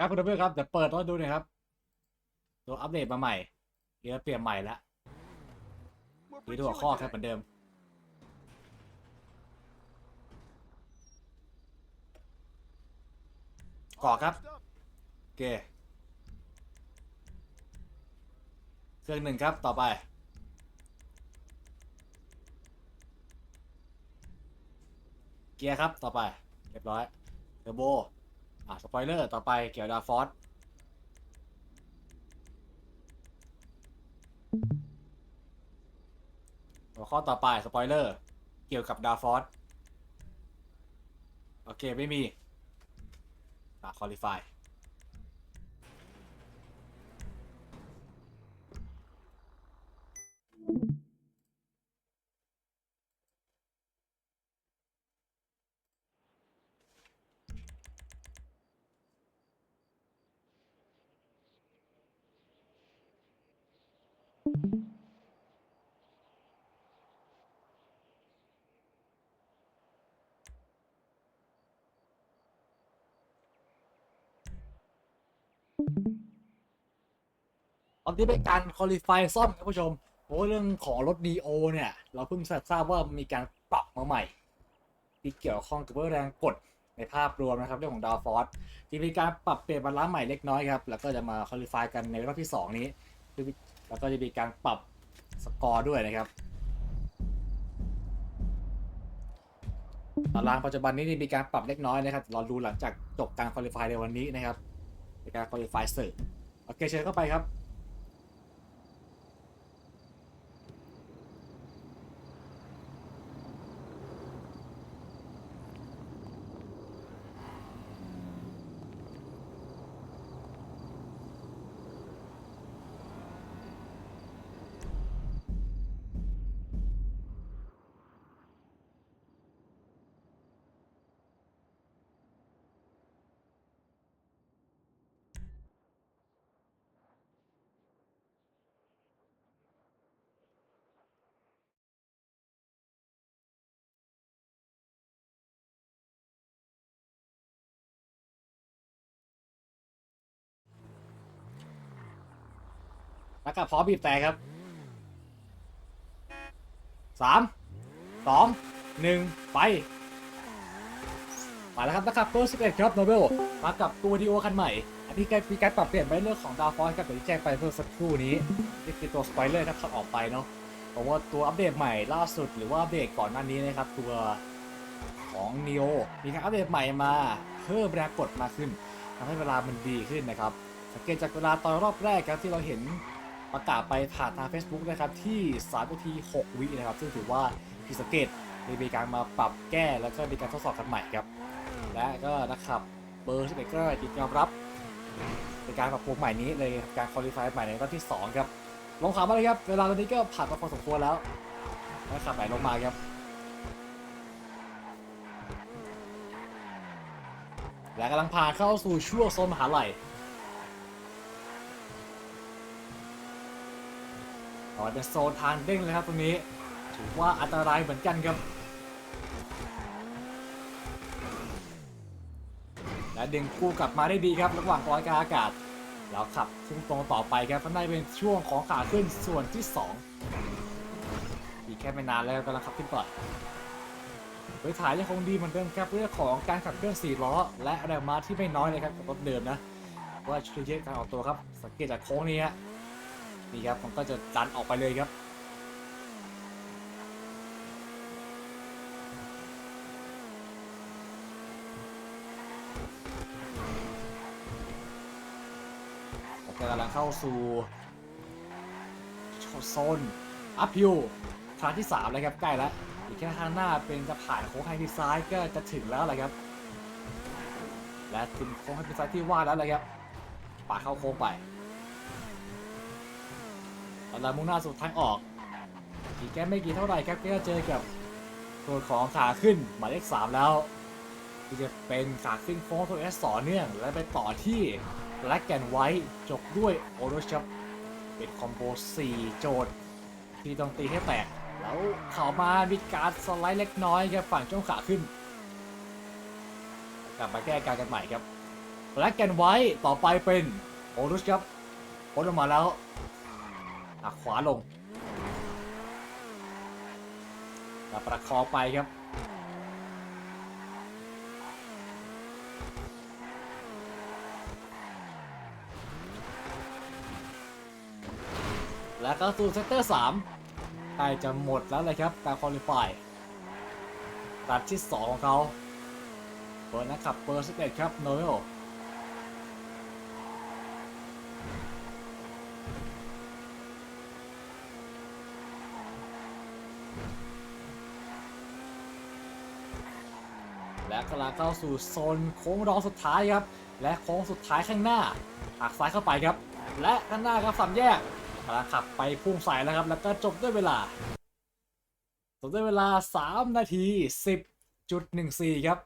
ครับคุณเพื่อครับเดี๋ยวเปิดรถดูหน่อยครับ ตัวอัปเดตมาใหม่เดี๋ยวเปลี่ยนใหม่แล้วมีตัวข้อครับเหมือนเดิม ก่อครับโอเคเครื่องหนึ่งครับต่อไปเกียร์ครับต่อไป เรียบร้อยเทอร์โบ อะสปอยเลอร์ต่อไปเกี่ยวดาฟอสหัวข้อต่อไปสปอยเลอร์เกี่ยวกับดาฟอสโอเค ไม่มีอะคอลิฟาย อนนี้เป็นการคอลิฟายซ่อมครับผู้ชมเพราะเรื่องของรถ n ีโอเนี่ย เราเพิ่งทราบว่ามีการปรับมาใหม่ ที่เกี่ยวข้องกับเรื่องแรงกดในภาพรวมนะครับเรื่องของดาวฟอร์สที่มีการปรับเปลี่ยนบาลานซ์ใหม่เล็กน้อยครับแล้วก็จะมาคอลิฟายกันในรอบที่ 2 นี้แล้วก็จะมีการปรับสกอร์ด้วยนะครับตารางปัจจุบันนี้มีการปรับเล็กน้อยนะครับรอดูหลังจากจบการคอลิฟายในวันนี้นะครับในการคอลิฟายเสร็จโอเคเชิญเข้าไปครับ แล้วก็พร้อมบีบแต่ครับสามสองหนึ่งไปมาแล้วครับนะครับตัว11ครับโนเบลมากับตัวดีโอคันใหม่ อันนี้มีการปรับเปลี่ยนไปเรื่องของดาวฟอสครับอย่างที่แจ้งไปเพื่อสักครู่นี้นี่คือตัวสปอยเลอร์นะครับออกไปเนาะเพราะว่าตัวอัปเดตใหม่ล่าสุดหรือว่าอัปเดตก่อนหน้านี้นะครับตัวของ Neo มีการอัปเดตใหม่มาเพิ่มแรงกดมากขึ้นทำให้เวลามันดีขึ้นนะครับสังเกตจากเวลาตอนรอบแรกครับที่เราเห็น ประกาศไปผ่านทาง Facebook นะครับที่3นาที 6 วินะครับ ซึ่งถือว่าผิดสังเกตเลยมีการมาปรับแก้แล้วก็มีการทดสอบกันใหม่ครับ และก็นะครับเบอร์ที่เป็นก็ยอมรับในการปรับปรุงใหม่นี้เลยการคอลี่ไฟใหม่ในรอบที่ 2 ครับ ลงขามาเลยครับ เวลาตอนนี้ก็ผ่านมาพอสมควรแล้วแล้วขับไหลลงมาครับ และกำลังผ่านเข้าสู่ช่วงโซนมหาลัย ต่อไปเป็นโซนทางเด้งเลยครับตรงนี้ ถือว่าอันตรายเหมือนกันครับ และดึงคู่กลับมาได้ดีครับ ระหว่างกลอยกาอากาศ แล้วขับพุ่งตรงต่อไปครับข้างในเป็นช่วงของขาขึ้นส่วนที่ 2 อีกแค่ไม่นานแล้วกำลังขับขึ้นต่อโดยถ่ายยังคงดีเหมือนเดิมครับเรื่องของการขับเคลื่อน4ล้อ และแรงม้าที่ไม่น้อยเลยครับกับรถเดิมนะว่าช่วยเยอะการออกตัวครับ สังเกตจากโค้งนี้ฮะ นี่ครับมันก็จะดันออกไปเลยครับผมกำลังเข้าสู่โซนอัพยูทางที่3แล้วครับใกล้แล้วอีกแค่ข้างหน้าเป็นจะผ่านโค้งไฮพีซ้ายก็จะถึงแล้วแหละครับและถึงโค้งไฮพีซ้ายที่ว่าแล้วแหละครับปาดเข้าโค้งไป ตอนเรามุ่งหน้าสู่ทางออก อีกแค่ไม่กี่เท่าไหร่ครับก็จะเจอกับตัวของขาขึ้นหมายเลข3แล้วที่จะเป็นขาขึ้นโค้งตัวเอสต่อเนื่อง และไปต่อที่แบล็กแอนไวท์จบด้วยโอโรชับเป็นคอมโบ4 โจทย์ ที่ต้องตีให้แตก แล้วเข้ามามีการสไลด์เล็กน้อยครับฝั่งช่วงขาขึ้น กลับมาแก้การกันใหม่ครับแบละแกนไว้ต่อไปเป็นโอรุสครับพ้นออกมาแล้ว หักขวาลงแล้วประคองไปครับและก็สู่เซกเตอร์3ใกล้จะหมดแล้วเลยครับ การคอลิฟายรัดที่ 2 ของเขาเปิดนะครับเบอร์11ครับโนเอล และกำลังเข้าสู่โซนโค้งรองสุดท้ายครับ และโค้งสุดท้ายข้างหน้าหักซ้ายเข้าไปครับ และข้างหน้าครับสามแยกกำลังขับไปพุ่งใส่แล้วครับ แล้วก็จบด้วยเวลาจบด้วยเวลา 3 นาที 10.14 ครับ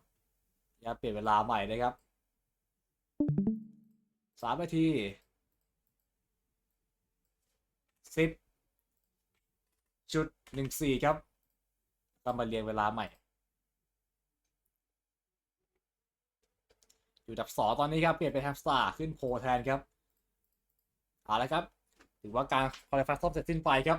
อย่าเปลี่ยนเวลาใหม่นะครับ 3 นาที 10.14 ครับก็มาเรียงเวลาใหม่ อยู่อันดับ2ตอนนี้ครับเปลี่ยนเป็นแฮมสตาร์ขึ้นโพแทนครับเอาละครับ ถือว่าการคอลเลฟัสซอปเสร็จสิ้นไปครับ